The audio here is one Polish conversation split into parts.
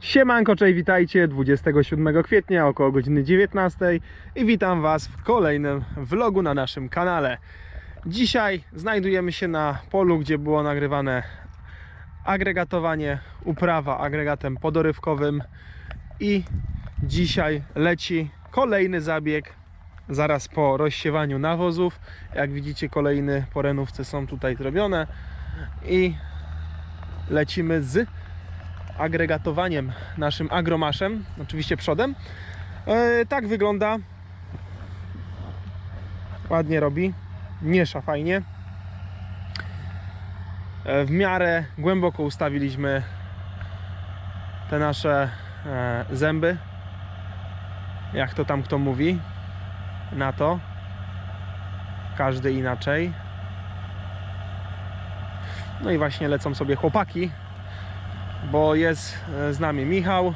Siemanko, cześć, witajcie 27 kwietnia około godziny 19 i witam Was w kolejnym vlogu na naszym kanale. Dzisiaj znajdujemy się na polu, gdzie było nagrywane agregatowanie, uprawa agregatem podorywkowym i dzisiaj leci kolejny zabieg zaraz po rozsiewaniu nawozów. Jak widzicie kolejne porenówce są tutaj zrobione i lecimy z agregatowaniem naszym agromaszem, oczywiście przodem. E, tak wygląda. Ładnie robi. Miesza fajnie. E, w miarę głęboko ustawiliśmy te nasze e, zęby. Jak to tam kto mówi na to. Każdy inaczej. No i właśnie lecą sobie chłopaki bo jest e, z nami Michał.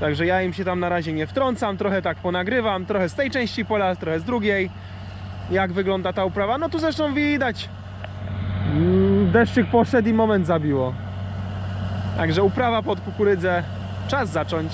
Także ja im się tam na razie nie wtrącam, trochę tak ponagrywam, trochę z tej części pola, trochę z drugiej. Jak wygląda ta uprawa? No tu zresztą widać. Mm, Deszczyk poszedł i moment zabiło. Także uprawa pod kukurydzę. Czas zacząć.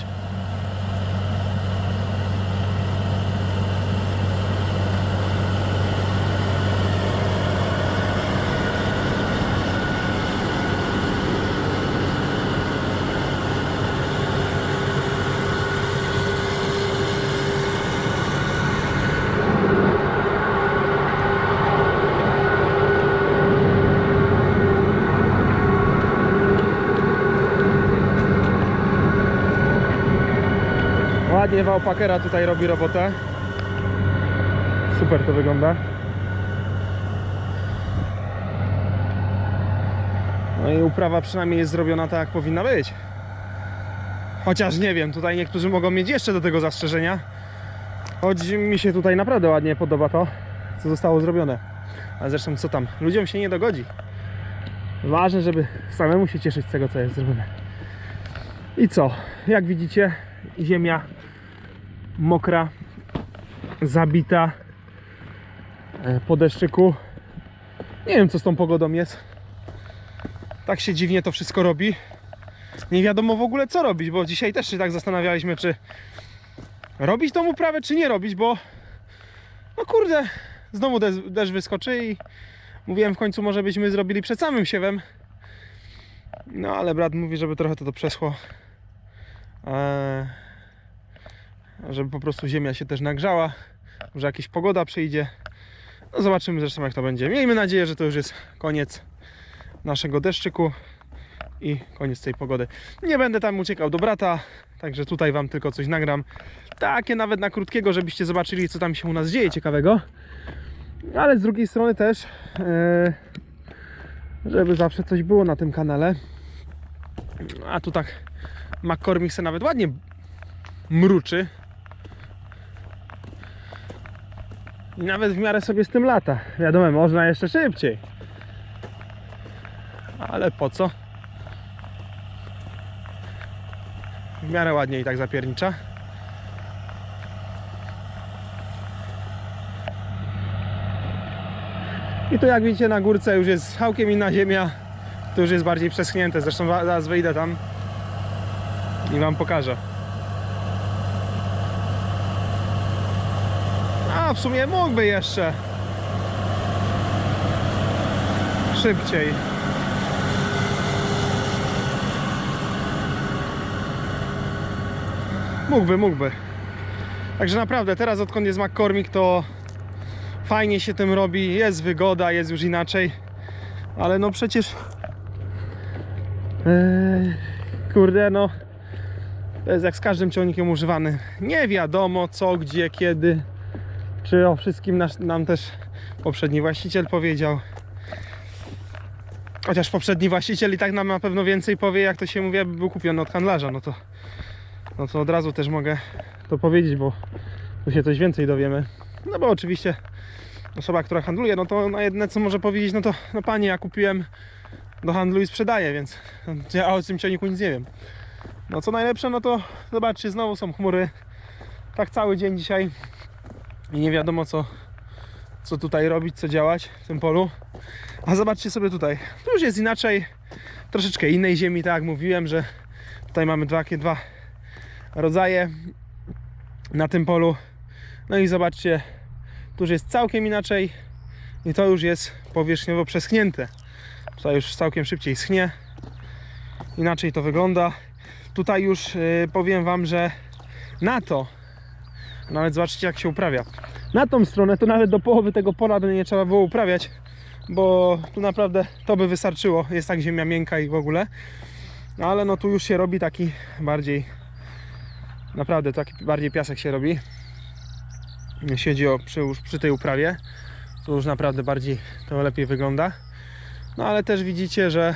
Ładnie Wałpakera tutaj robi robotę. Super to wygląda. No i uprawa przynajmniej jest zrobiona tak jak powinna być. Chociaż nie wiem, tutaj niektórzy mogą mieć jeszcze do tego zastrzeżenia. Choć mi się tutaj naprawdę ładnie podoba to, co zostało zrobione. A zresztą co tam, ludziom się nie dogodzi. Ważne, żeby samemu się cieszyć z tego, co jest zrobione. I co? Jak widzicie, ziemia mokra, zabita e, po deszczyku. Nie wiem co z tą pogodą jest. Tak się dziwnie to wszystko robi. Nie wiadomo w ogóle co robić, bo dzisiaj też się tak zastanawialiśmy, czy robić tą uprawę, czy nie robić, bo no kurde, znowu deszcz, deszcz wyskoczy i mówiłem w końcu może byśmy zrobili przed samym siewem. No ale brat mówi, żeby trochę to, to przeschło. Eee, żeby po prostu ziemia się też nagrzała, może jakaś pogoda przyjdzie. No zobaczymy zresztą jak to będzie. Miejmy nadzieję, że to już jest koniec naszego deszczyku i koniec tej pogody. Nie będę tam uciekał do brata, także tutaj wam tylko coś nagram. Takie nawet na krótkiego, żebyście zobaczyli co tam się u nas dzieje ciekawego. Ale z drugiej strony też, e, żeby zawsze coś było na tym kanale. A tu tak McCormick se nawet ładnie mruczy. I nawet w miarę sobie z tym lata. Wiadomo, można jeszcze szybciej. Ale po co? W miarę ładnie i tak zapiernicza. I tu jak widzicie na górce już jest całkiem inna ziemia. Tu już jest bardziej przeschnięte. Zresztą zaraz wyjdę tam i wam pokażę. W sumie mógłby jeszcze szybciej. Mógłby, mógłby. Także naprawdę teraz odkąd jest McCormick to fajnie się tym robi, jest wygoda, jest już inaczej. Ale no przecież Eee, kurde no to jest jak z każdym ciągnikiem używany. Nie wiadomo co, gdzie, kiedy. Czy o wszystkim nam też poprzedni właściciel powiedział. Chociaż poprzedni właściciel i tak nam na pewno więcej powie, jak to się mówi, aby był kupiony od handlarza. No to, no to od razu też mogę to powiedzieć, bo tu się coś więcej dowiemy. No bo oczywiście osoba, która handluje, no to na jedne co może powiedzieć, no to no panie, ja kupiłem do handlu i sprzedaję, więc ja o tym ciągniku nic nie wiem. No co najlepsze, no to zobaczcie, znowu są chmury. Tak cały dzień dzisiaj i nie wiadomo co, co tutaj robić, co działać w tym polu. A zobaczcie sobie tutaj, tu już jest inaczej, troszeczkę innej ziemi, tak jak mówiłem, że Tutaj mamy dwa, dwa rodzaje na tym polu. No i zobaczcie, tu już jest całkiem inaczej i to już jest powierzchniowo przeschnięte. Tutaj już całkiem szybciej schnie. Inaczej to wygląda. Tutaj już yy, powiem Wam, że na to, nawet zobaczcie jak się uprawia. Na tą stronę to nawet do połowy tego pola by nie trzeba było uprawiać, bo tu naprawdę to by wystarczyło. Jest tak ziemia miękka i w ogóle. No ale no tu już się robi taki bardziej, naprawdę taki bardziej piasek się robi. Siedzi o, przy, przy tej uprawie. Tu już naprawdę bardziej to lepiej wygląda. No ale też widzicie, że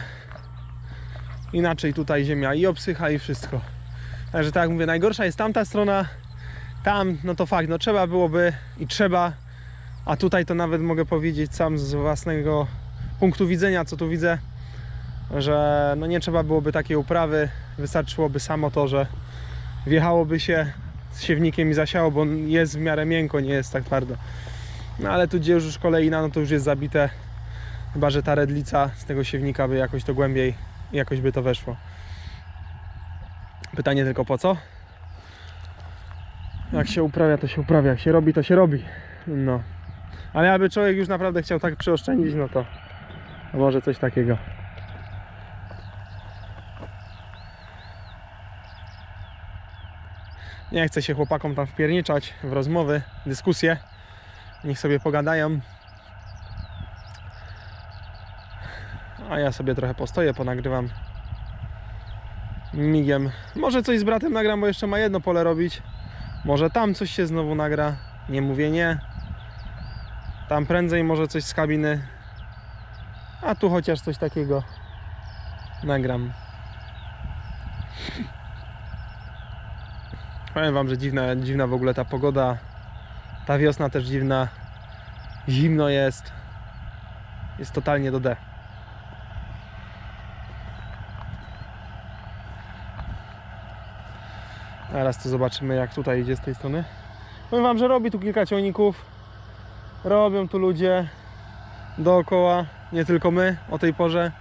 inaczej tutaj ziemia i obsycha i wszystko. Także tak jak mówię, najgorsza jest tamta strona. Tam, no to fakt, no trzeba byłoby i trzeba, a tutaj to nawet mogę powiedzieć sam z własnego punktu widzenia, co tu widzę, że no nie trzeba byłoby takiej uprawy, wystarczyłoby samo to, że wjechałoby się z siewnikiem i zasiało, bo jest w miarę miękko, nie jest tak twardo. No ale tu gdzie już kolejna, no to już jest zabite, chyba że ta redlica z tego siewnika by jakoś to głębiej, jakoś by to weszło. Pytanie tylko po co? Jak się uprawia, to się uprawia. Jak się robi, to się robi. No. Ale aby człowiek już naprawdę chciał tak przeoszczędzić, no to może coś takiego. Nie chcę się chłopakom tam wpierniczać w rozmowy, dyskusje. Niech sobie pogadają. A ja sobie trochę postoję, ponagrywam migiem. Może coś z bratem nagram, bo jeszcze ma jedno pole robić. Może tam coś się znowu nagra. Nie mówię nie. Tam prędzej może coś z kabiny. A tu chociaż coś takiego nagram. Powiem wam, że dziwna, dziwna w ogóle ta pogoda. Ta wiosna też dziwna. Zimno jest. Jest totalnie do D. Teraz to zobaczymy jak tutaj idzie z tej strony. Powiem wam, że robi tu kilka ciągników. Robią tu ludzie dookoła, nie tylko my o tej porze.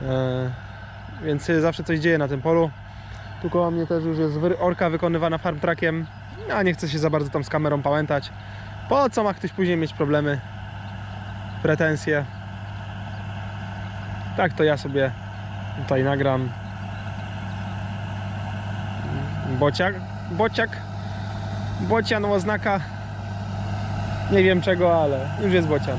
E, więc zawsze coś dzieje na tym polu. Tu koło mnie też już jest orka wykonywana farm trackiem. A nie chcę się za bardzo tam z kamerą pałętać. Po co ma ktoś później mieć problemy, pretensje? Tak to ja sobie tutaj nagram. Bociak, bociak, bocian oznaka nie wiem czego, ale już jest bocian.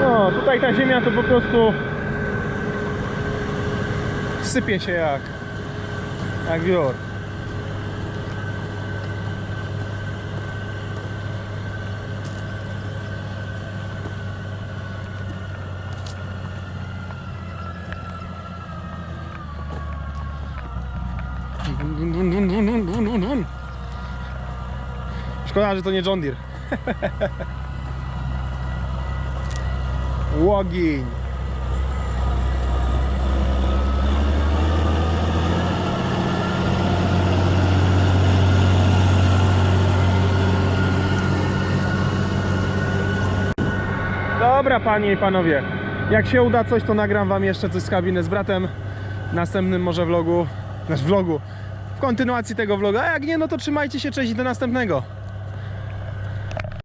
No, tutaj ta ziemia to po prostu sypie się jak jak wior. Szkoda, że to nie John Deere. Łogień. Dobra, panie i panowie. Jak się uda coś, to nagram wam jeszcze coś z kabiny z bratem. W następnym może vlogu, nasz vlogu, w kontynuacji tego vloga. A jak nie, no to trzymajcie się, cześć i do następnego.